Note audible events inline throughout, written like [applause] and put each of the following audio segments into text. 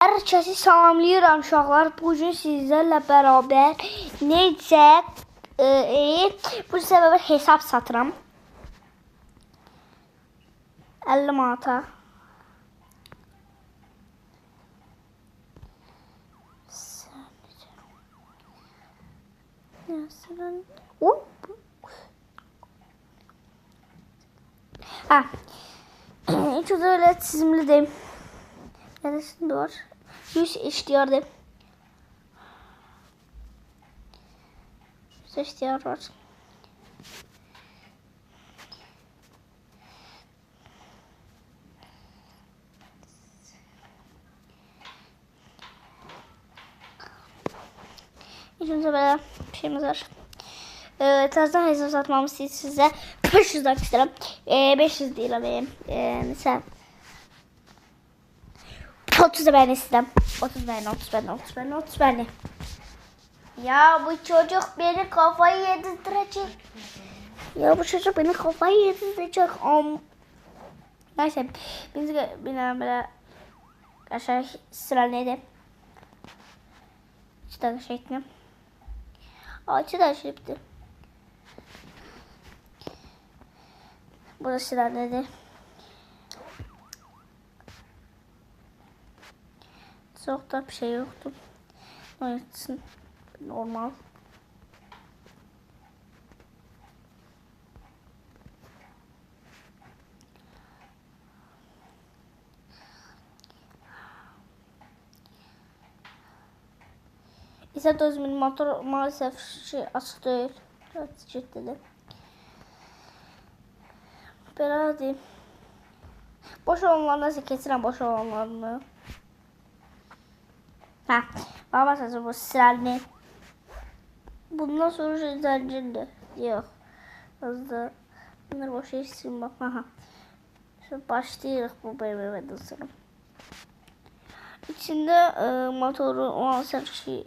Herkesi salamlayıram uşaqlar. Bu gün sizlərlə bərabər necə e, e, bu səbəbə hesab satıram. 50 manata. Ha. [clears throat] İlk öyle çizimli deyim. Neresinde var? 100 işliyordu. 100 işliyor var. Önce böyle bir şeyimiz var. Ee, tarzdan hesap satmamı size 500 dakika isterim. Ee, 500 değil benim. Ee, mesela 30 da ben istem. 30 ben, 30 ben, 30 ben, 30 ben. Ya bu çocuk beni kafayı yedirtecek. Ya bu çocuk beni kafayı yedirtecek. Am. Neyse biz bina böyle aşağı sıra neydi? İki dakika ettim. Aa iki dakika şey bitti. Burası sıra neydi? Çok da bir şey yoktu. Oynatın. Normal. İse Dözmin motor maalesef şey açık değil. Evet ciddi Belə deyim. Boş olanlar nasıl keçirəm boş olanlarını. Ha, baba sözü bu sıralını. Bundan sonra şey zencindi. Yok. Hızlı. Bunları boş işsin bak. Aha. Şimdi başlayırıq bu BMW'den sonra. İçinde e, motoru maalesef şey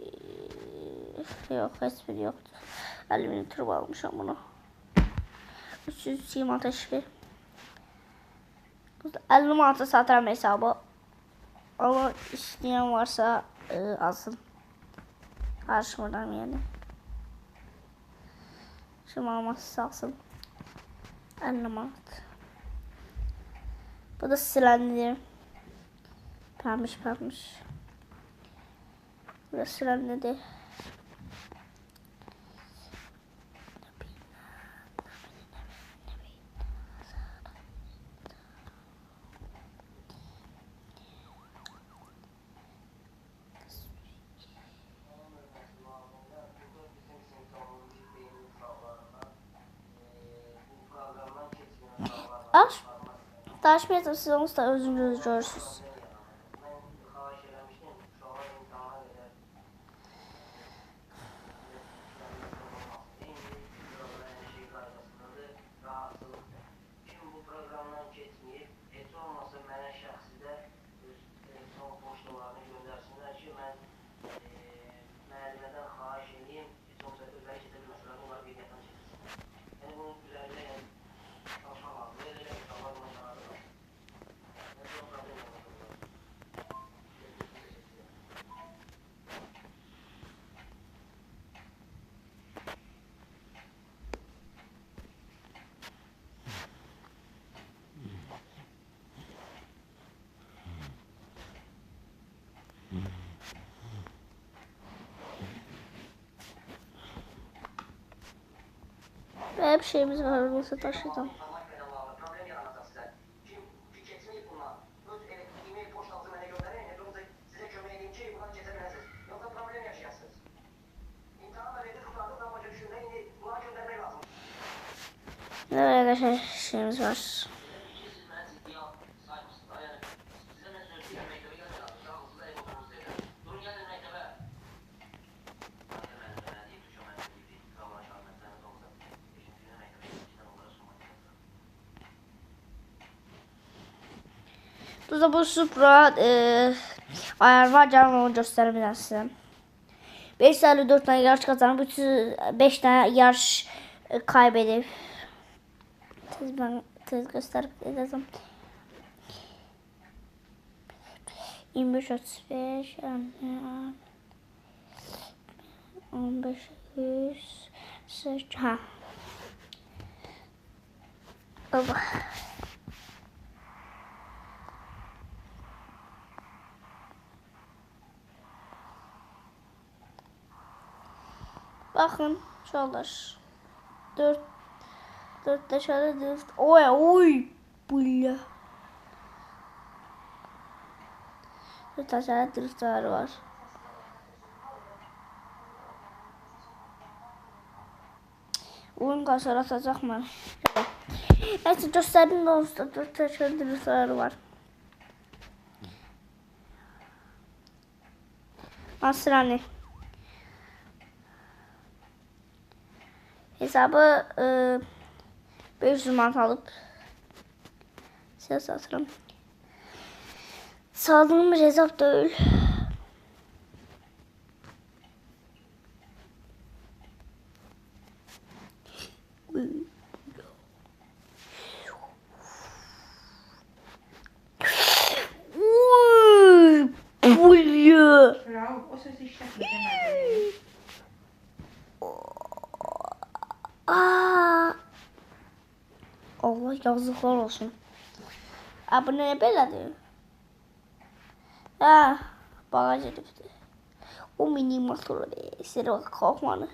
yok. Hiçbir yoktu. 50 bin turbo almışım bunu. 300 sim ateşli. 50 manata satarım hesabı. Ama isteyen varsa e, alsın. Karşımadan yani. Şimdi almazsa alsın. 50 manat. Bu da silendir. Pembiş pembiş. Bu da silendir. Taşmayacağım siz onu da hep şeyimiz var taşıyacağım. Ne var arkadaşlar şeyimiz var. Burada bu Supra e, ayar var canım onu göstereyim size. 5 tane 4 tane yarış kazanıp bütün 5 tane yarış e, kaybedip Tez ben tez gösterip edeceğim. 25 35 yani 15 100 sıç- ha. Baba. Bakın şuralar. 4 4 dışarı 4. Oy oy. Bulla. 4 aşağıda driftler var. Oyun kasar atacak mı? Neyse gösterdim de olsun. 4 aşağıda driftler var. Nasrani. Hesabı e, 500 manat alıp size satırım. Sağlığım bir hesap değil. Frau, o ses işletmeden Allah yazıklar olsun. Aa, bu ne belədir? Ha, bagaj herifdir. O mini motoru esir bak kalkmanı.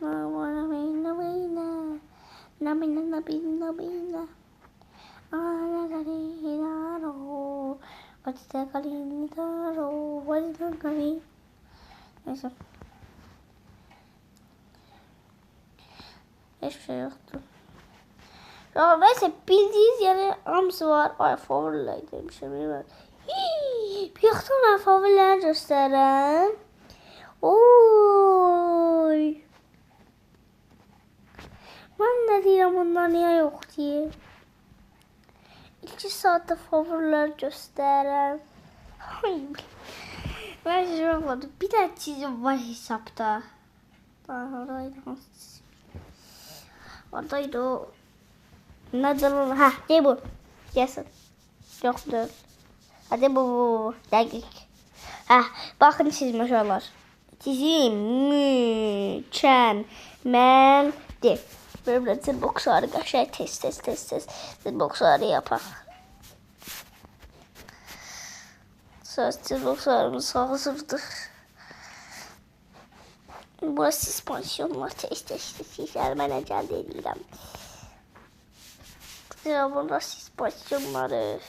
Nabina nabina nabina hinaro Kaçta kalin taro Vajda kari Neyse. Hiçbir şey yoktu. Ya neyse bildiğiniz yere hamsi var. Ay favoriler demişim. Hii, Bir yakından favoriler gösteren. Oy. Ben de diyorum bunlar niye yok diye. İki saatte favoriler gösteren. Ay. Ben şey yapmadım. Bir tane çizim var hesapta. Daha oradaydı. Oradaydı o. O? Ha ne bu? Yesin. Yok değil. Hadi bu bu bu. Dakik. Ha bakın çizmiş oralar. Çizim mükemmeldi. Böyle zil boksu arkadaşlar test test test test. Zil boksu yapar. Sözcü dostlarımız hazırdır. Burası ispansiyonlar test test sizler ben ecel değilim. Ya burası ispansiyonları.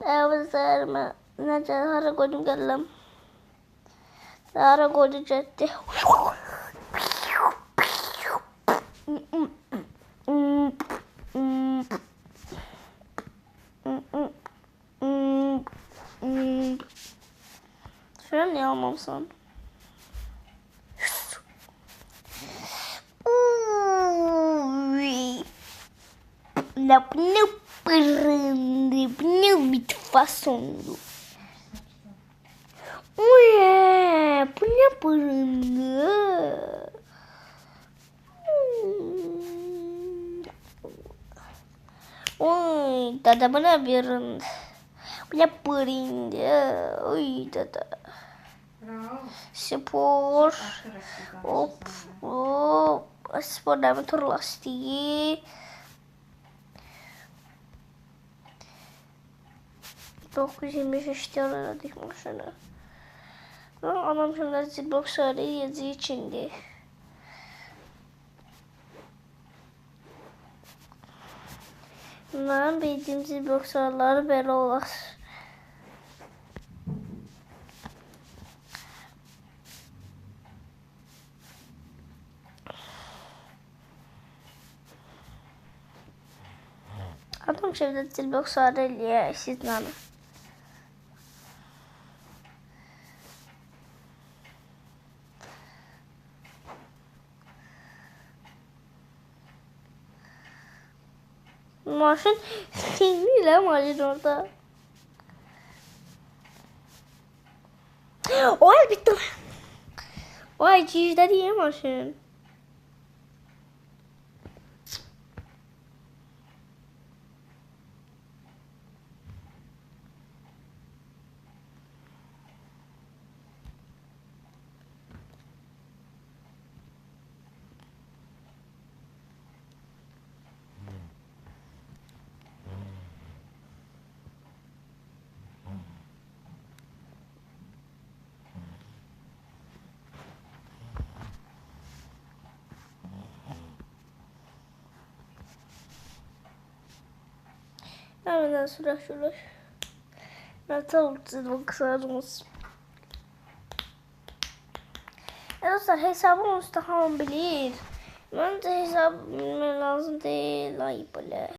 Evizlerime nece hara koydum geldim. Hara koydum ciddi. Şöyle niye almamışsın? Ui. la bir façondu. Ué, punha punha. Uy, dada bana bir punha punha. Uy, dada. Spor. Hop, hop. Spor devam turlastiği. 925 TL ödedik boşuna. Anam şimdi zilbok sarıyı yediği içindi. Mənim bildiyim zilbok sarıları belə olar. Adam şimdi zilbok sarı eləyək, siz nanın. Maşın filmiyle Maşın orada. [gasps] O el bitti. O el diye Maşın. Hemen sıra şöyle. Metal çizdim kısacımız. Ya dostlar hesabım usta hamam bilir. Ben de hesabım lazım değil. Ay böyle.